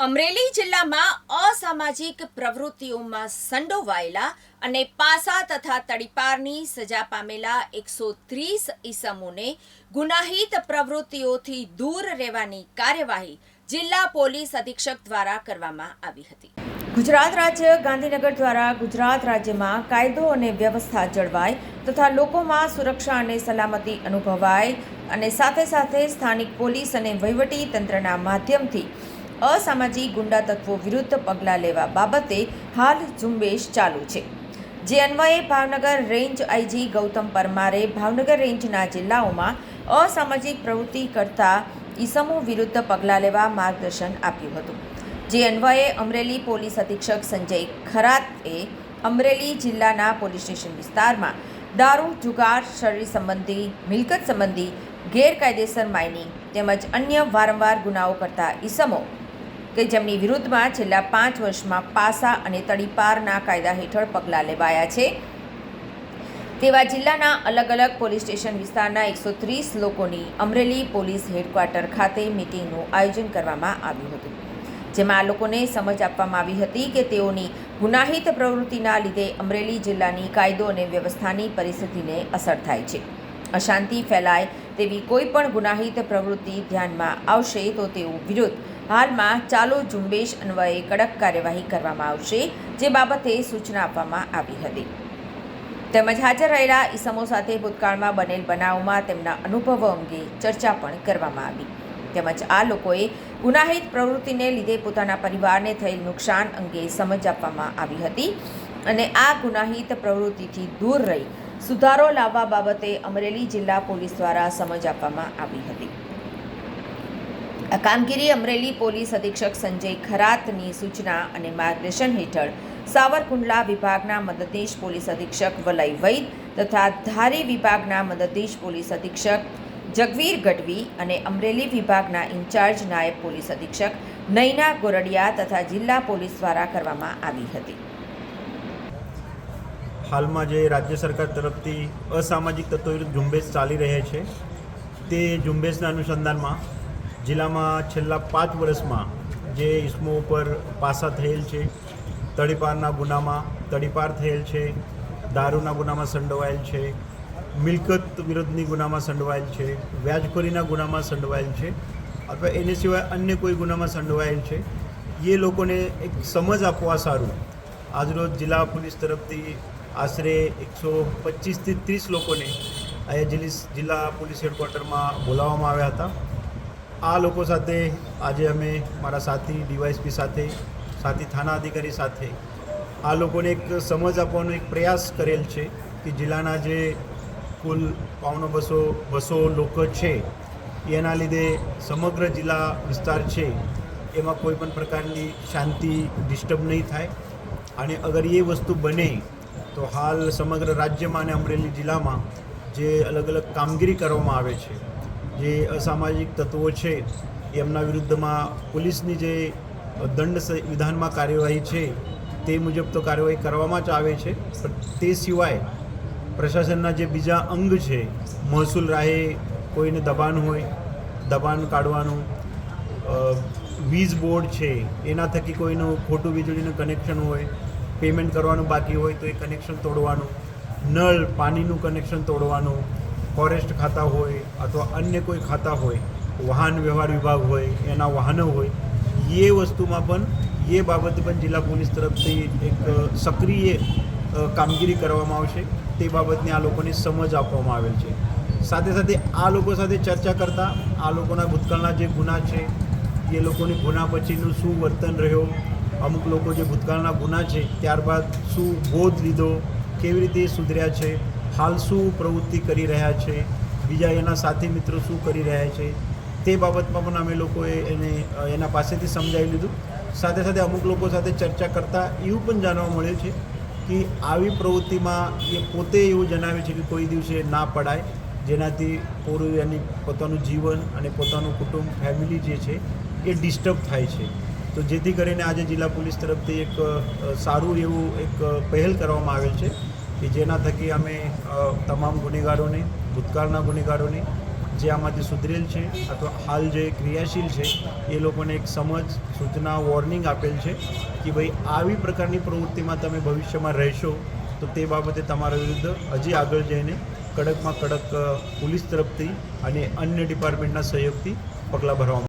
અમરેલી જિલ્લામાં અસામાજિક પ્રવૃત્તિઓમાં સંડોવાયેલા અને પાસા તથા તડીપારની સજા પામેલા એકસો ત્રીસ ઈસમોને ગુનાહિત પ્રવૃત્તિઓથી દૂર રહેવાની કાર્યવાહી જિલ્લા પોલીસ અધિક્ષક દ્વારા કરવામાં આવી હતી. ગુજરાત રાજ્ય ગાંધીનગર દ્વારા ગુજરાત રાજ્યમાં કાયદો અને વ્યવસ્થા જળવાય તથા લોકોમાં સુરક્ષા અને સલામતી અનુભવાય અને સાથે સાથે સ્થાનિક પોલીસ અને વહીવટી તંત્રના માધ્યમથી અસામાજિક ગુંડા તત્વો વિરુદ્ધ પગલાં લેવા બાબતે હાલ ઝુંબેશ ચાલુ છે. જે અન્વયે ભાવનગર રેન્જ આઈજી ગૌતમ પરમારે ભાવનગર રેન્જના જિલ્લાઓમાં અસામાજિક પ્રવૃત્તિ કરતા ઈસમો વિરુદ્ધ પગલાં લેવા માર્ગદર્શન આપ્યું હતું. જે અન્વયે અમરેલી પોલીસ અધિક્ષક સંજય ખરાતે અમરેલી જિલ્લાના પોલીસ સ્ટેશન વિસ્તારમાં દારૂ, જુગાર, શરીર સંબંધી, મિલકત સંબંધી ગેરકાયદેસર માઇનિંગ તેમજ અન્ય વારંવાર ગુનાઓ કરતા ઈસમો કે જેમની વિરુદ્ધમાં છેલ્લા પાંચ વર્ષમાં પાસા અને તડીપારના કાયદા હેઠળ પગલાં લેવાયા છે. તેવા જિલ્લાના અલગ અલગ પોલીસ સ્ટેશન વિસ્તારના એકસો ત્રીસ લોકોની અમરેલી પોલીસ હેડક્વાર્ટર ખાતે મિટિંગનું આયોજન કરવામાં આવ્યું હતું. જેમાં લોકોને સમજ આપવામાં આવી હતી કે તેઓની ગુનાહિત પ્રવૃત્તિના લીધે અમરેલી જિલ્લાની કાયદો અને વ્યવસ્થાની પરિસ્થિતિને અસર થાય છે. અશાંતિ ફેલાય તેવી કોઈ પણ ગુનાહિત પ્રવૃત્તિ ધ્યાનમાં આવશે તો તેઓ વિરુદ્ધ હાલમાં ચાલુ ઝુંબેશ અન્વયે કડક કાર્યવાહી કરવામાં આવશે, જે બાબતે સૂચના આપવામાં આવી હતી. તેમજ હાજર રહેલા ઈસમો સાથે ભૂતકાળમાં બનેલ બનાવોમાં તેમના અનુભવો અંગે ચર્ચા પણ કરવામાં આવી. તેમજ આ લોકોએ ગુનાહિત પ્રવૃત્તિને લીધે પોતાના પરિવારને થયેલ નુકસાન અંગે સમજ આપવામાં આવી હતી અને આ ગુનાહિત પ્રવૃત્તિથી દૂર રહી સુધારો લાવવા બાબતે અમરેલી જિલ્લા પોલીસ દ્વારા સમજ આપવામાં આવી હતી. કામગીરી અમરેલી પોલીસ અધિક્ષક સંજય ખરાતની સૂચના અને માર્ગદર્શન હેઠળ સાવરકુંડલા વિભાગના મદદનીશ પોલીસ અધિક્ષક વલય વૈદ તથા ધારી વિભાગના મદદનીશ પોલીસ અધિક્ષક જગવીર ગઢવી અને અમરેલી વિભાગના ઇન્ચાર્જ નાયબ પોલીસ અધિક્ષક નૈના ગોરડિયા તથા જિલ્લા પોલીસ દ્વારા કરવામાં આવી હતી. હાલમાં જે રાજ્ય સરકાર તરફથી અસામાજિક તત્વો ઝુંબેશ ચાલી રહી છે, તે ઝુંબેશના અનુસંધાનમાં જિલ્લામાં છેલ્લા પાંચ વર્ષમાં જે ઇસમો ઉપર પાસા થયેલ છે, તડીપારના ગુનામાં તડીપાર થયેલ છે, દારૂના ગુનામાં સંડોવાયેલ છે, મિલકત વિરુદ્ધની ગુનામાં સંડોવાયેલ છે, વ્યાજખોરીના ગુનામાં સંડોવાયેલ છે, અથવા એને સિવાય અન્ય કોઈ ગુનામાં સંડોવાયેલ છે, એ લોકોને એક સમજ આપવા સારું. આજરોજ જિલ્લા પોલીસ તરફથી આશરે એકસો પચીસથી ત્રીસ લોકોને અહીંયા જિલ્લા પોલીસ હેડક્વાર્ટરમાં બોલાવવામાં આવ્યા હતા. આ લોકો સાથે આજે અમે મારા સાથી, ડીવાયસપી સાથે, સાથી થાના અધિકારી સાથે આ લોકોને એક સમજ આપવાનો એક પ્રયાસ કરેલ છે કે જિલ્લાના જે કુલ પાવનો બસો બસો લોકો છે, એના લીધે સમગ્ર જિલ્લા વિસ્તાર છે, એમાં કોઈ પણ પ્રકારની શાંતિ ડિસ્ટર્બ નહીં થાય. અને અગર એ વસ્તુ બને, તો હાલ સમગ્ર રાજ્યમાં અને અમરેલી જિલ્લામાં જે અલગ અલગ કામગીરી કરવામાં આવે છે જે અસામાજિક તત્વો છે, એમના વિરુદ્ધમાં પોલીસની જે દંડ વિધાનમાં કાર્યવાહી છે, તે મુજબ તો કાર્યવાહી કરવામાં જ આવે છે, પણ તે સિવાય પ્રશાસનના જે બીજા અંગ છે, મહેસૂલ રાહે કોઈને દબાણ હોય, દબાણ કાઢવાનું વીજ બોર્ડ છે, એના થકી કોઈનું ખોટું વીજળીનું કનેક્શન હોય, પેમેન્ટ કરવાનું બાકી હોય તો એ કનેક્શન તોડવાનું, નળ, પાણીનું કનેક્શન તોડવાનું ફોરેસ્ટ ખાતા હોય અથવા અન્ય કોઈ ખાતા હોય, વાહન વ્યવહાર વિભાગ હોય, એના વાહનો હોય, એ વસ્તુમાં પણ, એ બાબતે પણ જિલ્લા પોલીસ તરફથી એક સક્રિય કામગીરી કરવામાં આવશે. તે બાબતની આ લોકોને સમજ આપવામાં આવેલ છે. સાથે સાથે આ લોકો સાથે ચર્ચા કરતાં, આ લોકોના ભૂતકાળના જે ગુના છે, એ લોકોની ગુના પછીનું શું વર્તન રહ્યો, અમુક લોકો જે ભૂતકાળના ગુના છે, ત્યારબાદ શું બોધ લીધો, કેવી રીતે સુધર્યા છે હાલ શું પ્રવૃત્તિ કરી રહ્યા છે? બીજા એના સાથી મિત્રો શું કરી રહ્યા છે? તે બાબતમાં પણ અમે લોકોએ એને, એના પાસેથી સમજાવી લીધું. સાથે સાથે અમુક લોકો સાથે ચર્ચા કરતાં એવું પણ જાણવા મળ્યું છે કે આવી પ્રવૃત્તિમાં એ પોતે એવું જણાવે છે કે કોઈ દિવસે ના પડાય. જેનાથી પૂરું એની પોતાનું જીવન અને પોતાનું કુટુંબ ફેમિલી જે છે, એ ડિસ્ટર્બ થાય છે. તો જેથી કરીને આજે જિલ્લા પોલીસ તરફથી એક સારું એવું એક પહેલ કરવામાં આવેલ છે. કે જેના થકી અમે તમામ ગુનેગારોને, ભૂતકાળના ગુનેગારોને, જે આમાંથી સુધરેલ છે અથવા હાલ જે ક્રિયાશીલ છે, એ લોકોને એક સમજ, સૂચના, વોર્નિંગ આપેલ છે કે ભાઈ આવી પ્રકારની પ્રવૃત્તિમાં તમે ભવિષ્યમાં રહેશો, તો તે બાબતે તમારા વિરુદ્ધ હજી આગળ જઈને કડકમાં કડક પોલીસ તરફથી અને અન્ય ડિપાર્ટમેન્ટના સહયોગથી પગલાં ભરવામાં